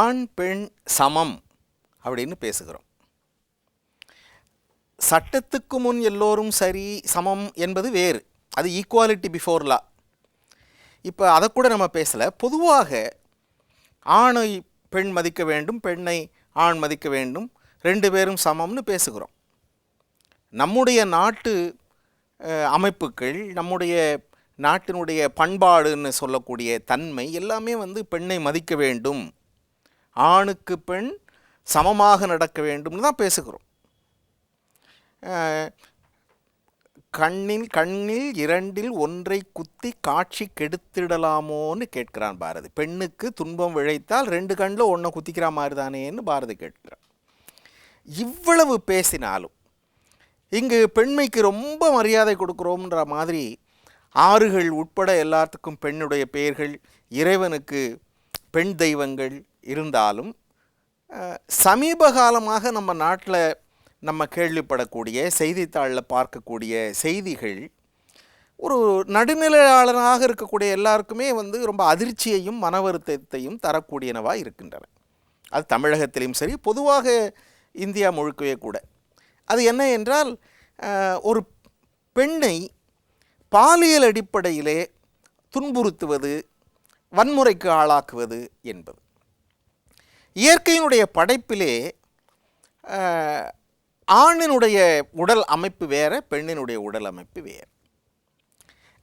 ஆண் பெண் சமம் அப்படின்னு பேசுகிறோம். சட்டத்துக்கு முன் எல்லோரும் சரி சமம் என்பது வேறு. அது ஈக்குவாலிட்டி பிஃபோர் லா இப்போ அதை கூட நம்ம பேசலை. பொதுவாக ஆணை பெண் மதிக்க வேண்டும் பெண்ணை ஆண் மதிக்க வேண்டும். ரெண்டு பேரும் சமம்னு பேசுகிறோம். நம்முடைய நாட்டு அமைப்புகள் நம்முடைய நாட்டினுடைய பண்பாடுன்னு சொல்லக்கூடிய தன்மை எல்லாமே வந்து பெண்ணை மதிக்க வேண்டும். ஆணுக்கு பெண் சமமாக நடக்க வேண்டும்னு தான் பேசுகிறோம். கண்ணில் கண்ணில் இரண்டில் ஒன்றை குத்தி காட்சி கெடுத்திடலாமோன்னு கேட்கிறான் பாரதி. பெண்ணுக்கு துன்பம் விழைத்தால் ரெண்டு கண்ணில் ஒன்றை குத்திக்கிற மாதிரி தானேன்னு பாரதி கேட்கிறான். இவ்வளவு பேசினாலும் இங்கு பெண்மைக்கு ரொம்ப மரியாதை கொடுக்குறோம்ன்ற மாதிரி ஆறுகள் உட்பட எல்லாத்துக்கும் பெண்ணுடைய பெயர்கள் இறைவனுக்கு பெண் தெய்வங்கள் இருந்தாலும் சமீப காலமாக நம்ம நாட்டில் நம்ம கேள்விப்படக்கூடிய செய்தித்தாளில் பார்க்கக்கூடிய செய்திகள் ஒரு நடுநிலையாளராக இருக்கக்கூடிய எல்லாருக்குமே வந்து ரொம்ப அதிர்ச்சியையும் மன வருத்தத்தையும் தரக்கூடியனவாக இருக்கின்றன. அது தமிழகத்திலையும் சரி பொதுவாக இந்தியா முழுக்கவே கூட. அது என்ன என்றால் ஒரு பெண்ணை பாலியல் அடிப்படையிலே துன்புறுத்துவது வன்முறைக்கு ஆளாக்குவது என்பது. இயற்கையினுடைய படைப்பிலே ஆணினுடைய உடல் அமைப்பு வேறு பெண்ணினுடைய உடல் அமைப்பு வேறு.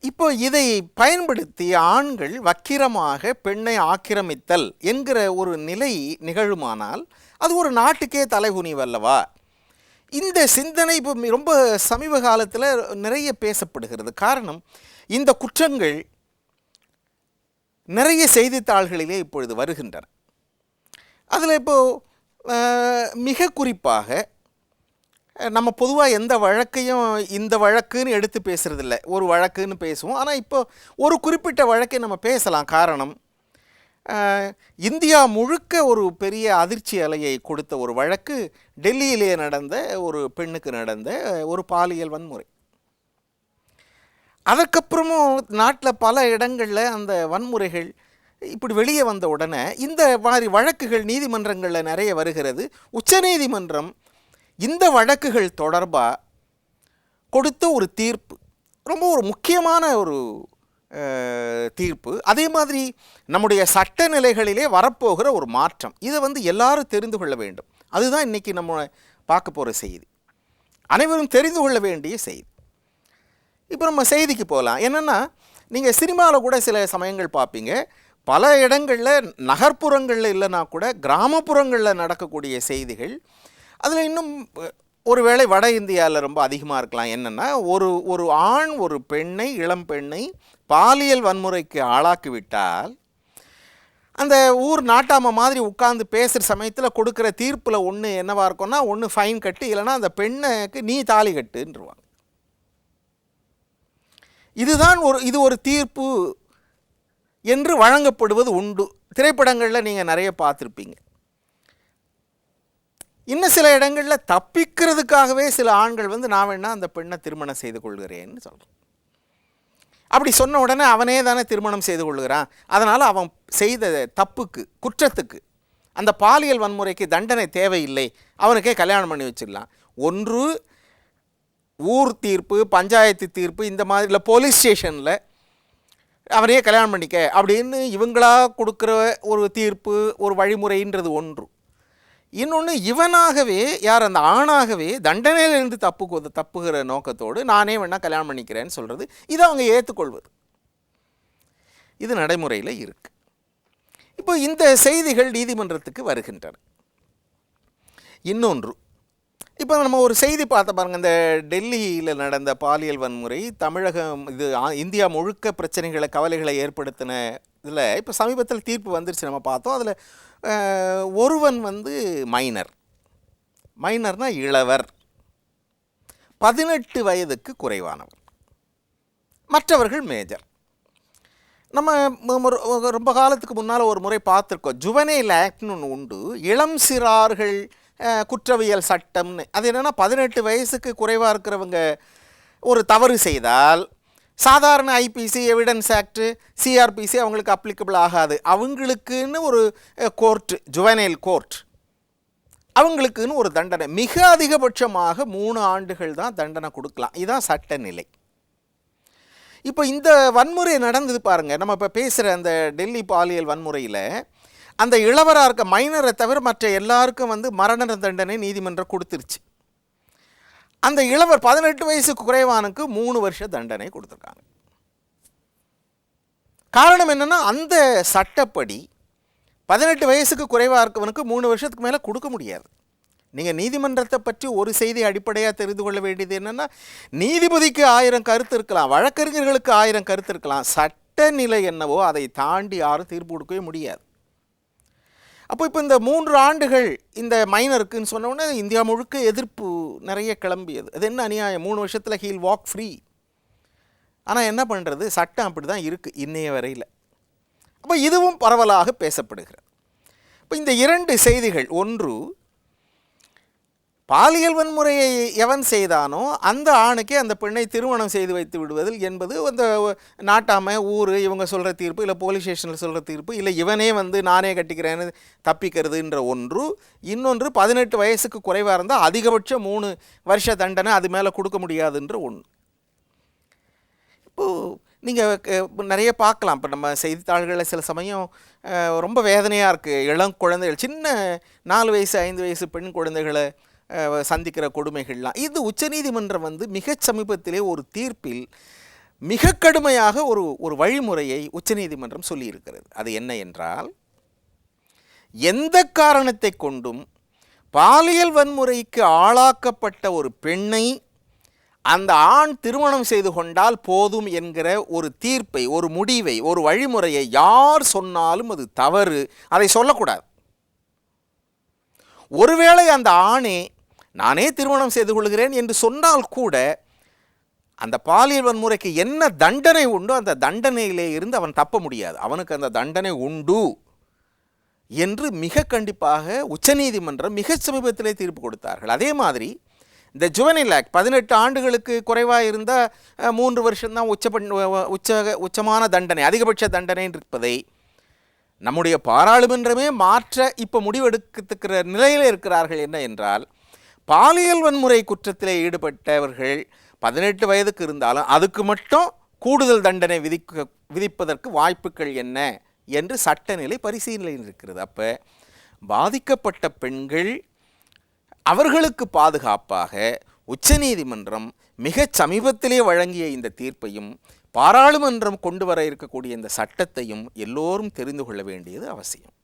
இப்போ இதை பயன்படுத்தி ஆண்கள் வக்கிரமாக பெண்ணை ஆக்கிரமித்தல் என்கிற ஒரு நிலை நிகழுமானால் அது ஒரு நாட்டுக்கே தலைகுனிவல்லவா? இந்த சிந்தனை இப்போ ரொம்ப சமீப காலத்தில் நிறைய பேசப்படுகிறது. காரணம் இந்த குற்றங்கள் நிறைய செய்தித்தாள்களிலே இப்பொழுது வருகின்றன. அதில் இப்போது மிக குறிப்பாக நம்ம பொதுவாக எந்த வழக்கையும் இந்த வழக்குன்னு எடுத்து பேசுகிறதில்ல ஒரு வழக்குன்னு பேசுவோம். ஆனால் இப்போ ஒரு குறிப்பிட்ட வழக்கை நம்ம பேசலாம். காரணம் இந்தியா முழுக்க ஒரு பெரிய அதிர்ச்சி அலையை கொடுத்த ஒரு வழக்கு டெல்லியிலே நடந்த ஒரு பெண்ணுக்கு நடந்த ஒரு பாலியல் வன்முறை. அதற்கப்புறமும் நாட்டில் பல இடங்களில் அந்த வன்முறைகள் இப்படி வெளியே வந்த உடனே இந்த மாதிரி வழக்குகள் நீதிமன்றங்களில் நிறைய வருகிறது. உச்சநீதிமன்றம் இந்த வழக்குகள் தொடர்பாக கொடுத்த ஒரு தீர்ப்பு ரொம்ப ஒரு முக்கியமான ஒரு தீர்ப்பு. அதே மாதிரி நம்முடைய சட்ட நிலைகளிலே வரப்போகிற ஒரு மாற்றம். இதை வந்து எல்லாரும் தெரிந்து கொள்ள வேண்டும். அதுதான் இன்றைக்கி நம்ம பார்க்க போகிற செய்தி. அனைவரும் தெரிந்து கொள்ள வேண்டிய செய்தி. இப்போ நம்ம செய்திக்கு போகலாம் என்னென்னா நீங்கள் சினிமாவில் கூட சில சமயங்கள் பார்ப்பீங்க. பல இடங்களில் நகர்ப்புறங்களில் இல்லைன்னா கூட கிராமப்புறங்களில் நடக்கக்கூடிய செய்திகள் அதில் இன்னும் ஒருவேளை வட இந்தியாவில் ரொம்ப அதிகமாக இருக்கலாம். என்னென்னா ஒரு ஒரு ஆண் ஒரு பெண்ணை இளம் பெண்ணை பாலியல் வன்முறைக்கு ஆளாக்கிவிட்டால் அந்த ஊர் நாட்டாம மாதிரி உட்காந்து பேசுகிற சமயத்தில் கொடுக்குற தீர்ப்பில் ஒன்று என்னவாக இருக்கும்னா ஒன்று ஃபைன் கட்டு இல்லைன்னா அந்த பெண்ணுக்கு நீ தாலி கட்டுன்றவாங்க. இதுதான் ஒரு இது ஒரு தீர்ப்பு என்று வழங்கப்படுவது உண்டு. திரைப்படங்களில் நீங்கள் நிறைய பார்த்துருப்பீங்க. இன்னும் சில இடங்களில் தப்பிக்கிறதுக்காகவே சில ஆண்கள் வந்து நான் வேணா அந்த பெண்ணை திருமணம் செய்து கொள்கிறேன்னு சொல்கிறேன் அப்படி சொன்ன உடனே அவனே தானே திருமணம் செய்து கொள்கிறான். அதனால் அவன் செய்த தப்புக்கு குற்றத்துக்கு அந்த பாலியல் வன்முறைக்கு தண்டனை தேவையில்லை. அவனுக்கே கல்யாணம் பண்ணி வச்சிடலாம். ஒன்று ஊர் தீர்ப்பு பஞ்சாயத்து தீர்ப்பு இந்த மாதிரி இல்லை போலீஸ் ஸ்டேஷனில் அவனையே கல்யாணம் பண்ணிக்க அப்படின்னு இவங்களா கொடுக்குற ஒரு தீர்ப்பு ஒரு வழிமுறைன்றது ஒன்று. இன்னொன்று இவனாகவே யார் அந்த ஆணாகவே தண்டனையிலிருந்து தப்பு தப்புகிற நோக்கத்தோடு நானே வேணால் கல்யாணம் பண்ணிக்கிறேன்னு சொல்கிறது இதை அவங்க ஏற்றுக்கொள்வது இது நடைமுறையில் இருக்குது இப்போ இந்த செய்திகள் நீதிமன்றத்துக்கு வருகின்றன. இன்னொன்று இப்போ நம்ம ஒரு செய்தி பார்த்த பாருங்க. இந்த டெல்லியில் நடந்த பாலியல் வன்முறை தமிழகம் இது ஆ- இந்தியா முழுக்க பிரச்சனைகளை கவலைகளை ஏற்படுத்தின இதில் இப்போ சமீபத்தில் தீர்ப்பு வந்துருச்சு நம்ம பார்த்தோம். அதில் ஒருவன் வந்து மைனர். மைனர்னா இளவர். பதினெட்டு வயதுக்கு குறைவானவர் மற்றவர்கள் மேஜர். நம்ம ரொம்ப காலத்துக்கு முன்னால் ஒரு முறை பார்த்துருக்கோம். ஜுவனைல் ஆக்ட்னு ஒன்று உண்டு. இளம் சிறார்கள் குற்றவியல் சட்டம்னு. அது என்னென்னா பதினெட்டு வயசுக்கு குறைவாக இருக்கிறவங்க ஒரு தவறு செய்தால் சாதாரண ஐபிசி எவிடன்ஸ் ஆக்ட் சிஆர்பிசி அவங்களுக்கு அப்ளிகபிள் ஆகாது. அவங்களுக்குன்னு ஒரு கோர்ட் ஜுவனைல் கோர்ட் அவங்களுக்குன்னு ஒரு தண்டனை. மிக அதிகபட்சமாக மூணு ஆண்டுகள் தான் தண்டனை கொடுக்கலாம். இதுதான் சட்ட நிலை இப்போ இந்த வன்முறை நடந்தது பாருங்கள் நம்ம இப்போ பேசுகிற அந்த டெல்லி பாலியல் வன்முறையில் அந்த இளவராக இருக்க மைனரை தவிர மற்ற எல்லாருக்கும் வந்து மரண தண்டனை நீதிமன்றம் கொடுத்துருச்சு. அந்த இளவர் பதினெட்டு வயசுக்கு குறைவானுக்கு மூணு வருஷ தண்டனை கொடுத்துருக்காங்க. காரணம் என்னென்னா அந்த சட்டப்படி பதினெட்டு வயசுக்கு குறைவாக இருக்கவனுக்கு மூணு வருஷத்துக்கு மேலே கொடுக்க முடியாது. நீங்கள் நீதிமன்றத்தை பற்றி ஒரு செய்தி அடிப்படையாக தெரிந்து கொள்ள வேண்டியது என்னென்னா நீதிபதிக்கு ஆயிரம் கருத்து இருக்கலாம் வழக்கறிஞர்களுக்கு ஆயிரம் கருத்து இருக்கலாம் சட்ட நிலை என்னவோ அதை தாண்டி யாரும் தீர்ப்பு கொடுக்கவே முடியாது. அப்போ இப்போ இந்த மூன்று ஆண்டுகள் இந்த மைனருக்குன்னு சொன்னோடனே இந்தியா முழுக்க எதிர்ப்பு நிறைய கிளம்பியது. அது என்ன அநியாயம்? மூணு வருஷத்தில் ஹீல் வாக் ஃப்ரீ ஆனால் என்ன பண்ணுறது சட்டம் அப்படி தான் இருக்குது இன்னைய வரையில். அப்போ இதுவும் பரவலாக பேசப்படுகிறது. இப்போ இந்த இரண்டு செய்திகள் ஒன்று பாலியல் வன்முறையை எவன் செய்தானோ அந்த ஆணுக்கே அந்த பெண்ணை திருமணம் செய்து வைத்து விடுவதில் என்பது அந்த நாட்டாமை ஊர் இவங்க சொல்கிற தீர்ப்பு இல்லை போலீஸ் ஸ்டேஷனில் சொல்கிற தீர்ப்பு இல்லை இவனே வந்து நானே கட்டிக்கிறேன்னு தப்பிக்கிறதுன்ற ஒன்று. இன்னொன்று பதினெட்டு வயசுக்கு குறைவாக இருந்தால் அதிகபட்சம் மூணு வருஷ தண்டனை அது மேலே கொடுக்க முடியாதுன்ற ஒன்று. இப்போது நீங்கள் நிறைய பார்க்கலாம். இப்போ நம்ம செய்தித்தாள்களில் சில சமயம் ரொம்ப வேதனையாக இருக்குது இளம் குழந்தைகள் சின்ன நாலு வயசு ஐந்து வயசு பெண் குழந்தைகளை சந்திக்கிற கொடுமைகள்லாம். இது உச்சநீதிமன்றம் வந்து மிகச் சமீபத்திலே ஒரு தீர்ப்பில் மிக கடுமையாக ஒரு ஒரு வழிமுறையை உச்சநீதிமன்றம் சொல்லியிருக்கிறது. அது என்ன என்றால் எந்த காரணத்தை கொண்டும் பாலியல் வன்முறைக்கு ஆளாக்கப்பட்ட ஒரு பெண்ணை அந்த ஆண் திருமணம் செய்து கொண்டால் போதும் என்கிற ஒரு தீர்ப்பை ஒரு முடிவை ஒரு வழிமுறையை யார் சொன்னாலும் அது தவறு. அதை சொல்லக்கூடாது. ஒருவேளை அந்த ஆணே நானே திருமணம் செய்து கொள்கிறேன் என்று சொன்னால் கூட அந்த பாலியல் வன்முறைக்கு என்ன தண்டனை உண்டோ அந்த தண்டனையிலே இருந்து அவன் தப்ப முடியாது. அவனுக்கு அந்த தண்டனை உண்டு என்று மிக கண்டிப்பாக உச்சநீதிமன்றம் மிக சமீபத்திலே தீர்ப்பு கொடுத்தார்கள். அதே மாதிரி இந்த ஜுவனில் ஆக்ட் பதினெட்டு ஆண்டுகளுக்கு குறைவாக இருந்தால் மூன்று வருஷம்தான் உச்ச உச்ச உச்சமான தண்டனை அதிகபட்ச தண்டனை இருப்பதை நம்முடைய பாராளுமன்றமே மாற்ற இப்போ முடிவெடுக்கத்துக்கிற நிலையில் இருக்கிறார்கள் என்ன என்றால் பாலியல் வன்முறை குற்றத்திலே ஈடுபட்டவர்கள் பதினெட்டு வயதுக்கு இருந்தாலும் அதுக்கு மட்டும் கூடுதல் தண்டனை விதிக்க விதிப்பதற்கு வாய்ப்புகள் என்ன என்று சட்டநிலை பரிசீலனையில் இருக்கிறது. அப்போ பாதிக்கப்பட்ட பெண்கள் அவர்களுக்கு பாதுகாப்பாக உச்சநீதிமன்றம் மிகச் சமீபத்திலே வழங்கிய இந்த தீர்ப்பையும் பாராளுமன்றம் கொண்டு வர இருக்கக்கூடிய இந்த சட்டத்தையும் எல்லோரும் தெரிந்து கொள்ள வேண்டியது அவசியம்.